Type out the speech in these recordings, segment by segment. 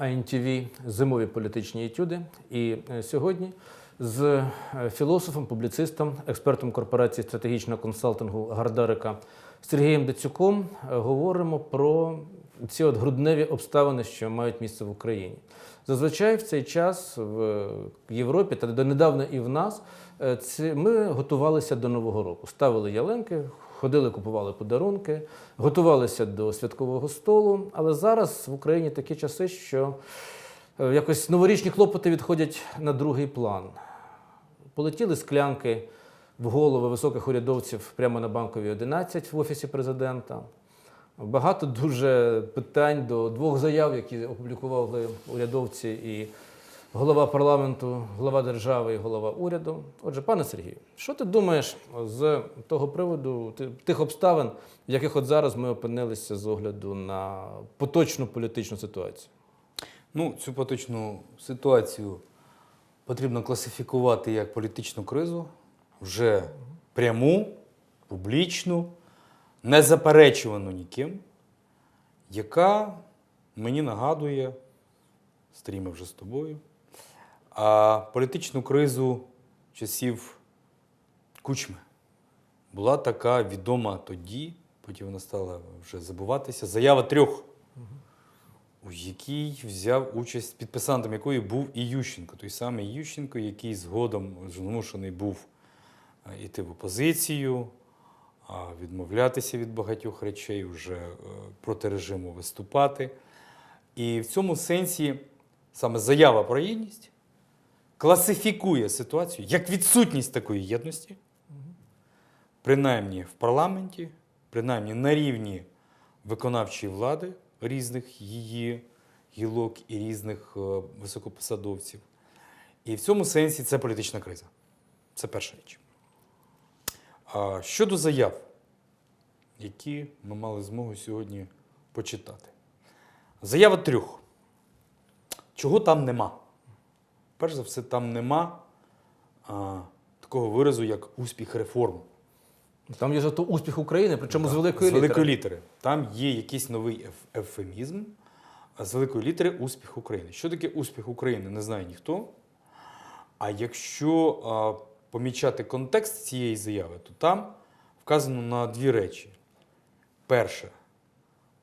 на зимові політичні етюди. І е, сьогодні з е, філософом, публіцистом, експертом корпорації стратегічного консалтингу Гардарика Сергієм Децюком е, говоримо про ці от грудневі обставини, що мають місце в Україні. Зазвичай в цей час в Європі та донедавна і в нас ми готувалися до Нового року. Ставили ялинки, ходили, купували подарунки, готувалися до святкового столу. Але зараз в Україні такі часи, що е, якось новорічні клопоти відходять на другий план. Полетіли склянки в голови високих урядовців прямо на банковій 11 в офісі президента. Багато дуже питань до двох заяв, які опублікували урядовці і голова парламенту, глава держави і голова уряду. Отже, пане Сергію, що ти думаєш з того приводу тих обставин, в яких от зараз ми опинилися з огляду на поточну політичну ситуацію? Ну, цю поточну ситуацію потрібно класифікувати як політичну кризу, вже пряму, публічну, незаперечувану ніким, яка мені нагадує, стріми вже з тобою, а політичну кризу часів Кучми. Була така відома тоді, потім вона стала вже забуватися. Заява трьох у якій взяв участь підписантом якої був і Ющенко, той самий Ющенко, який згодом змушений був е, йти в опозицію, відмовлятися від багатьох речей, вже е, проти режиму виступати. І в цьому сенсі саме заява про єдність класифікує ситуацію як відсутність такої єдності, принаймні в парламенті, принаймні на рівні виконавчої влади різних її гілок і різних е, високопосадовців. І в цьому сенсі це політична криза. Це перша річ. Щодо заяв, які ми мали змогу сьогодні почитати. Заява трьох. Чого там нема? Перш за все, там нема а, такого виразу, як успіх реформ. Там є зато успіх України, причому з великої з великої літери. Там є якийсь новий еф- ефемізм. А з великої літери успіх України. Що таке успіх України, не знає ніхто. А якщо а, помічати контекст цієї заяви, то там вказано на дві речі. Перше,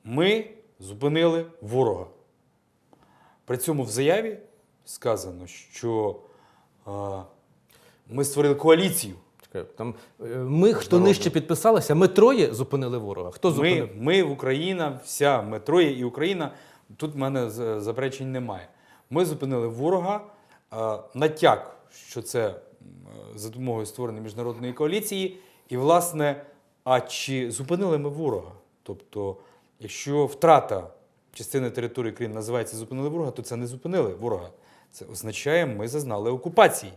ми зупинили ворога. При цьому в заяві сказано, що а, ми створили коаліцію. Там е, ми, хто Здорово. нижче підписалися, ми троє зупинили ворога. Хто зупинив? ми в Україна, вся ми троє і Україна. Тут в мене заперечень немає. Ми зупинили ворога. Натяк, що це за допомогою створеної міжнародної коаліції. І, власне, а чи зупинили ми ворога? Тобто, якщо втрата частини території країни називається зупинили ворога, то це не зупинили ворога. Це означає, ми зазнали окупації.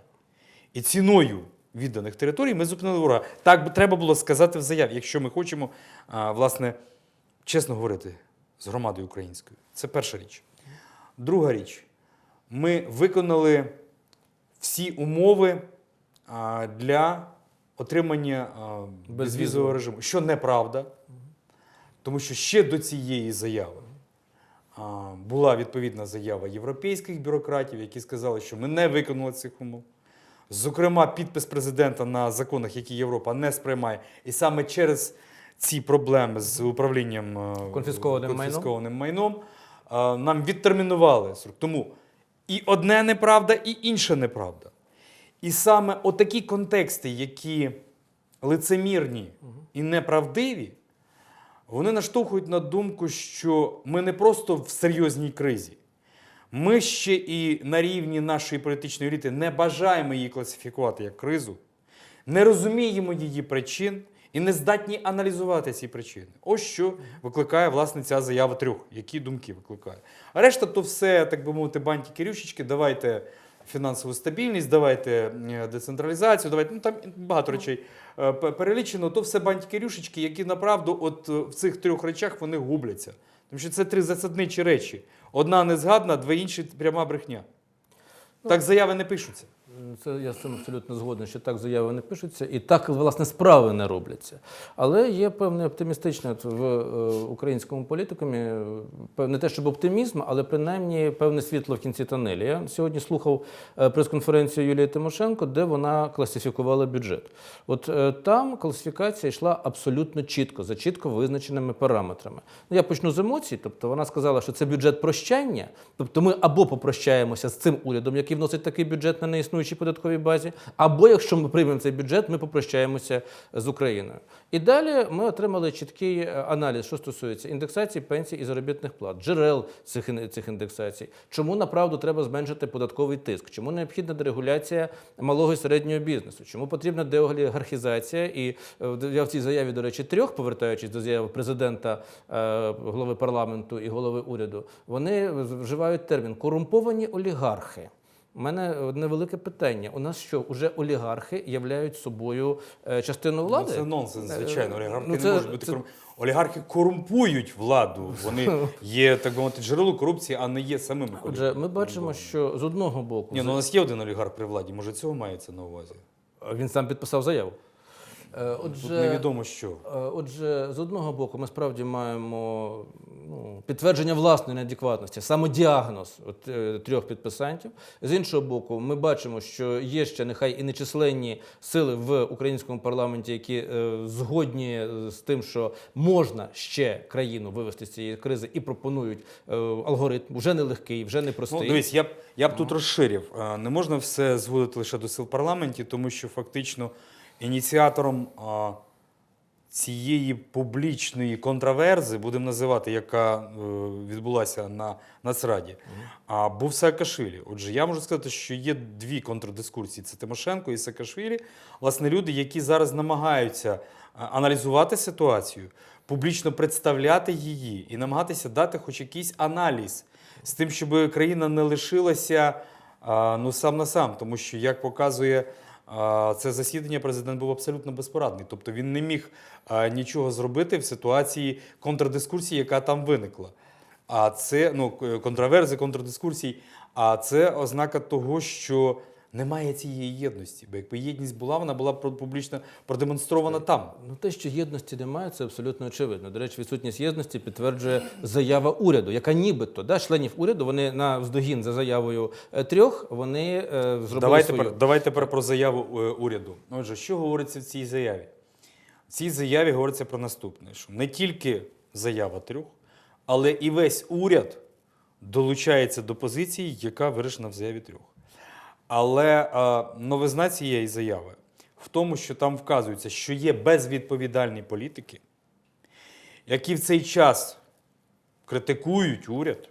І ціною відданих територій ми зупинили ворога. Так би треба було сказати в заяві, якщо ми хочемо, а, власне, чесно говорити з громадою українською. Це перша річ. Друга річ. Ми виконали всі умови а, для отримання Безвізового. режиму, що неправда, тому що ще до цієї заяви була відповідна заява європейських бюрократів, які сказали, що ми не виконали цих умов. Зокрема, підпис президента на законах, які Європа не сприймає, і саме через ці проблеми з управлінням е, Конфіскованим майном. майном е, нам відтермінували. Тому і одне неправда, і інше неправда. І саме отакі контексти, які лицемірні і неправдиві, вони наштовхують на думку, що ми не просто в серйозній кризі. Ми ще і на рівні нашої політичної еліти не бажаємо її класифікувати як кризу, не розуміємо її причин і не здатні аналізувати ці причини. Ось що викликає власне ця заява трьох, які думки викликає. А решта то все, так би мовити, бантики рюшечки, давайте фінансову стабільність, давайте е, децентралізацію, давайте ну там багато речей е, перелічено. То все бантики рюшечки, які направду, от е, в цих трьох речах вони губляться. Тому що це три засадничі речі. Одна незгадна, дві інші пряма брехня. Так заяви не пишуться. Це я з цим абсолютно згоден, що так заяви не пишуться і так власне справи не робляться. Але є певне оптимістичне в е, українському політикумі, е, не те, щоб оптимізм, але принаймні певне світло в кінці тонелі. Я сьогодні слухав е, прес-конференцію Юлії Тимошенко, де вона класифікувала бюджет. От там класифікація йшла абсолютно чітко, за чітко визначеними параметрами. Ну, я почну з емоцій. Тобто вона сказала, що це бюджет прощання. Тобто ми або попрощаємося з цим урядом, який вносить такий бюджет на неіснуючій податковій базі, або якщо ми приймемо цей бюджет, ми попрощаємося з Україною. І далі ми отримали чіткий е, аналіз, що стосується індексації пенсій і заробітних плат, джерел цих, цих індексацій. Чому направду треба зменшити податковий тиск? Чому необхідна дерегуляція малого і середнього бізнесу? Чому потрібна деолігархізація? І е, я в цій заяві, до речі, трьох, повертаючись до заяви президента, е, голови парламенту і голови уряду, вони вживають термін корумповані олігархи. У мене одне велике питання. У нас що, уже олігархи являють собою е, частину влади? Ну, це нонсенс, звичайно. Е, Олігархи ну, не можуть бути це- корум... Олігархи корумпують владу. Вони є, так би мовити, джерело корупції, а не є самими Отже, ми бачимо, що з одного боку Ні, ну у нас є один олігарх при владі, може цього мається на увазі? він сам підписав заяву. Е, Тут Отже, невідомо що. Е, Отже, з одного боку, ми справді маємо ну, підтвердження власної неадекватності, самодіагноз от, е, трьох підписантів. З іншого боку, ми бачимо, що є ще нехай і нечисленні сили в українському парламенті, які е, згодні з тим, що можна ще країну вивести з цієї кризи, і пропонують е, алгоритм вже нелегкий, вже непростий. Ну, дивись, я б, я б тут розширив. Не можна все зводити лише до сил в парламенті, тому що фактично ініціатором а, цієї публічної контраверзи, будемо називати, яка е, відбулася на Нацраді, а, був Саакашвілі. Отже, я можу сказати, що є дві контрдискурсії: це Тимошенко і Саакашвілі. Власне, люди, які зараз намагаються аналізувати ситуацію, публічно представляти її і намагатися дати хоч якийсь аналіз з тим, щоб країна не лишилася а, ну, сам на сам. Тому що, як показує це засідання, президент був абсолютно безпорадний. Тобто він не міг нічого зробити в ситуації контрдискурсії, яка там виникла. А це ну, контраверзи, контрдискурсій. А це ознака того, що немає цієї єдності. Бо якби єдність була, вона була публічно продемонстрована там. Ну, те, що єдності немає, це абсолютно очевидно. До речі, відсутність єдності підтверджує заява уряду, яка нібито да, членів уряду вони на вздогін за заявою е, трьох вони е, зробили Давай свою. тепер, давай тепер про заяву е, уряду. Отже, що говориться в цій заяві? В цій заяві говориться про наступне: що не тільки заява трьох, але і весь уряд долучається до позиції, яка вирішена в заяві трьох. Але новизна цієї заяви в тому, що там вказується, що є безвідповідальні політики, які в цей час критикують уряд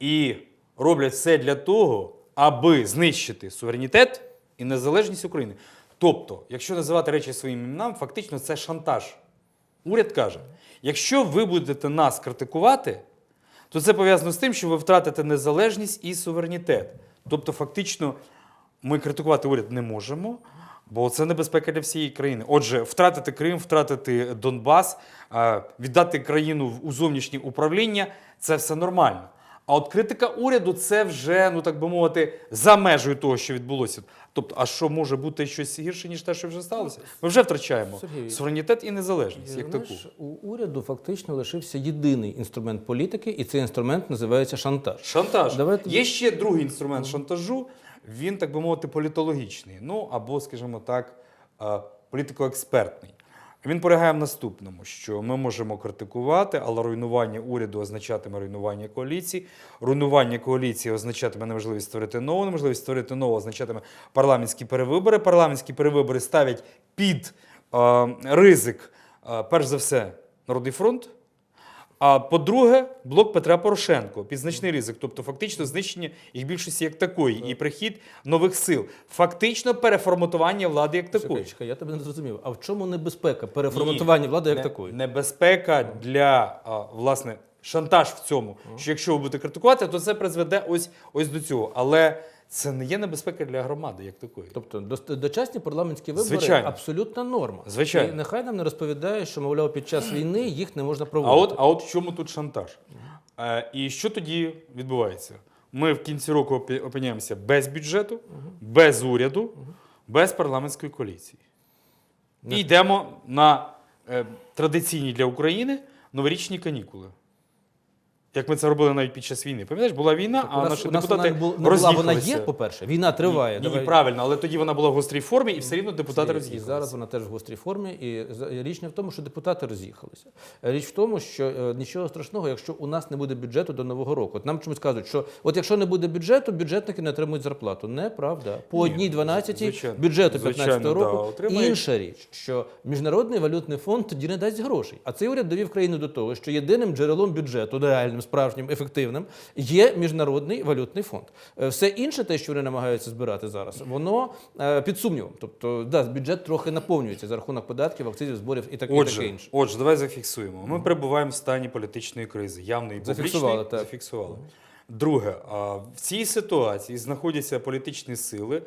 і роблять все для того, аби знищити суверенітет і незалежність України. Тобто, якщо називати речі своїм іменам, фактично це шантаж. Уряд каже: якщо ви будете нас критикувати, то це пов'язано з тим, що ви втратите незалежність і суверенітет. Тобто, фактично, ми критикувати уряд не можемо, бо це небезпека для всієї країни. Отже, втратити Крим, втратити Донбас, е, віддати країну у зовнішнє управління це все нормально. А от критика уряду це вже, ну так би мовити, за межею того, що відбулося. Тобто, а що може бути щось гірше, ніж те, що вже сталося? Ми вже втрачаємо Сергій, суверенітет і незалежність, як таку. У уряду фактично лишився єдиний інструмент політики, і цей інструмент називається шантаж. Шантаж. Давайте- Є ще другий інструмент шантажу. Він, так би мовити, політологічний. Ну або, скажімо так, е, політико-експертний. Він полягає в наступному: що ми можемо критикувати, але руйнування уряду означатиме руйнування коаліції. Руйнування коаліції означатиме неможливість створити нову, неможливість створити нову означатиме парламентські перевибори. Парламентські перевибори ставлять під е, ризик, е, перш за все, Народний фронт. А по-друге, блок Петра Порошенко під значний ризик, тобто фактично знищення їх більшості як такої, і прихід нових сил, фактично переформатування влади як такої. Чекай, я тебе не зрозумів. А в чому небезпека переформатування влади як Не- такої? Небезпека для а, власне шантаж в цьому, що якщо ви будете критикувати, то це призведе ось ось до цього. Але це не є небезпека для громади як такої. Тобто дочасні парламентські вибори Звичайно. абсолютна норма. Звичайно. І нехай нам не розповідає, що мовляв під час війни їх не можна А проводити. от, а от в чому тут шантаж? Е, і що тоді відбувається? ми в кінці року опиняємося без бюджету, без уряду, без парламентської коаліції. І йдемо на е, традиційні для України новорічні канікули. Як ми це робили навіть під час війни. Пам'ятаєш, була війна, а у нас, наші у нас депутати вона не була, вона є, по-перше. Війна триває. Ні, ні, Давай. правильно, але тоді вона була в гострій формі, і все рівно депутати І- роз'їхалися. зараз вона теж в гострій формі. І річ не в тому, що депутати роз'їхалися. Річ в тому, що е, нічого страшного, якщо у нас не буде бюджету до нового року. От нам чомусь кажуть, що от якщо не буде бюджету, бюджетники не отримують зарплату. Неправда. По Ні, одній 12 звичайно. бюджету Звичайно, 15 року. да, отримають. Інша річ, що міжнародний валютний фонд тоді не дасть грошей. А цей уряд довів країну до того, що єдиним джерелом бюджету, реальним, справжнім, ефективним, є міжнародний валютний фонд. Е, Все інше, те, що вони намагаються збирати зараз, воно е, під сумнівом. Тобто, да, бюджет трохи наповнюється за рахунок податків, акцизів, зборів і так і таке Отже, інше. отже, давай зафіксуємо. Ми перебуваємо в стані політичної кризи, явної і Зафіксували, так. Зафіксували. Друге, в цій ситуації знаходяться політичні сили,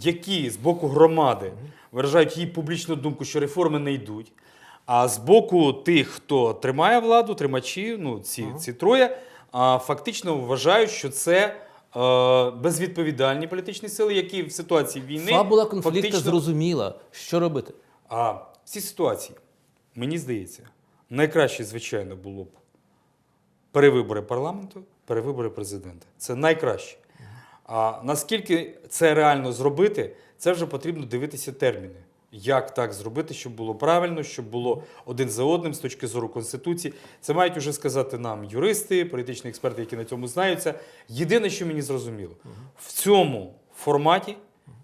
які з боку громади виражають її публічну думку, що реформи не йдуть. А з боку тих, хто тримає владу, тримачі, ну ці, ці троє, а, фактично вважають, що це е, безвідповідальні політичні сили, які в ситуації війни Фабула конфлікту фактично зрозуміла, що робити. а в цій ситуації, мені здається, найкраще, звичайно, було б перевибори парламенту, перевибори президента. Це найкраще. А наскільки це реально зробити, це вже потрібно дивитися терміни. Як так зробити, щоб було правильно, щоб було один за одним з точки зору Конституції. Це мають уже сказати нам юристи, політичні експерти, які на цьому знаються. Єдине, що мені зрозуміло, в цьому форматі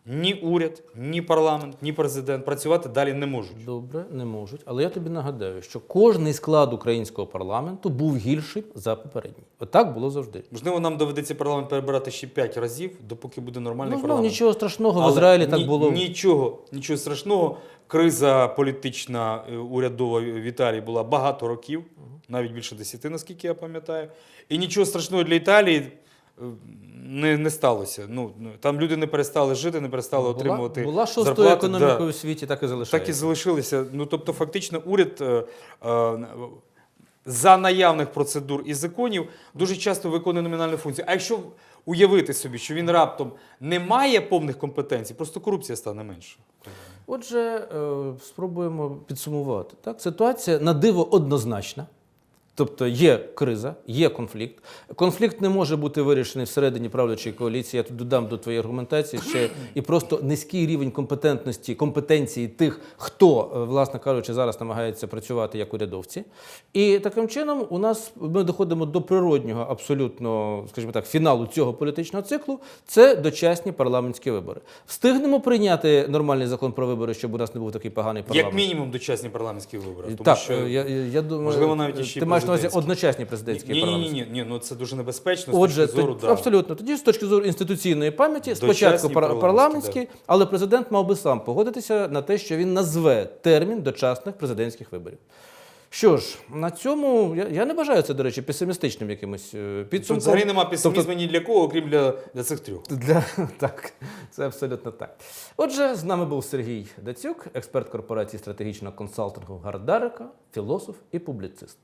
ні уряд, ні парламент, ні президент працювати далі не можуть. Добре, не можуть. Але я тобі нагадаю, що кожний склад українського парламенту був гірший за попередній. Отак було завжди. Можливо, нам доведеться парламент перебирати ще 5 разів, допоки буде нормальний Ну, знов парламент. нічого страшного в Але Ізраїлі так було. Нічого, нічого страшного. Криза політична е, урядова в Італії була багато років, навіть більше 10, наскільки я пам'ятаю. І нічого страшного для Італії не, не сталося. Ну, ну, там люди не перестали жити, не перестали отримувати була, була шостою економікою Да. у світі, так і залишається. Так і залишилися. Ну тобто, фактично, уряд е, е, за наявних процедур і законів дуже часто виконує номінальну функцію. А якщо уявити собі, що він раптом не має повних компетенцій, просто корупція стане менше. Отже, е, спробуємо підсумувати. Так? Ситуація на диво однозначна. Тобто є криза, є конфлікт. Конфлікт не може бути вирішений всередині правлячої коаліції. Я тут додам до твоєї аргументації ще і просто низький рівень компетентності, компетенції тих, хто, е, власне кажучи, зараз намагається працювати як урядовці. І таким чином у нас ми доходимо до природнього, абсолютно, скажімо так, фіналу цього політичного циклу. Це дочасні парламентські вибори. Встигнемо прийняти нормальний закон про вибори, щоб у нас не був такий поганий парламент. Як мінімум дочасні парламентські вибори. Тому так, що е, я, я, думаю, можливо, навіть е, й ти маєш на увазі одночасні президентські ні, ні, ні, ні, ні, ну це дуже небезпечно. з точки зору, да. абсолютно. Тоді з точки зору інституційної пам'яті, спочатку пар- парламентські, парламентські, але президент мав би сам погодитися на те, що він назве термін дочасних президентських виборів. Що ж, на цьому я, я не бажаю це, до речі, песимістичним якимось е, Тут підсумком. взагалі нема песимізму Тобто ні для кого, окрім для, для цих трьох. Для, так, це абсолютно так. Отже, з нами був Сергій Дацюк, експерт корпорації стратегічного консалтингу Гардарика, філософ і публіцист.